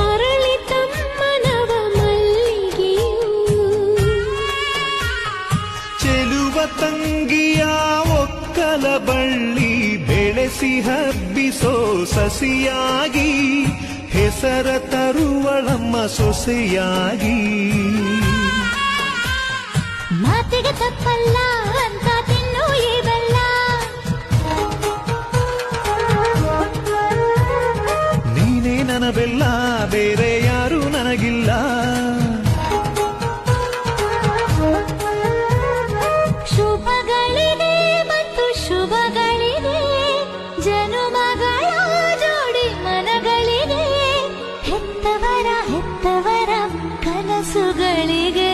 ಅರಳಿತಮ್ಮನವ ತಂಗಿಯ ಒಕ್ಕಲ ಬಳ್ಳಿ ಹಬ್ಬಿಸೋ ಸಸಿಯಾಗಿ ಹೆಸರ ತರುವಳಮ್ಮ ಸೊಸೆಯಾಗಿ. ಮಾತಿಗೆ ತಪ್ಪಲ್ಲ. ಬೆಲ್ಲ ಬೇರೆ ಯಾರು ನನಗಿಲ್ಲ. ಶುಭಗಳಿವೆ ಮತ್ತು ಶುಭಗಳಿವೆ ಜನುಮಗಳ ಜೋಡಿ ಮನಗಳಿವೆ ಹೆತ್ತವರ ಹೆತ್ತವರ ಕನಸುಗಳಿಗೆ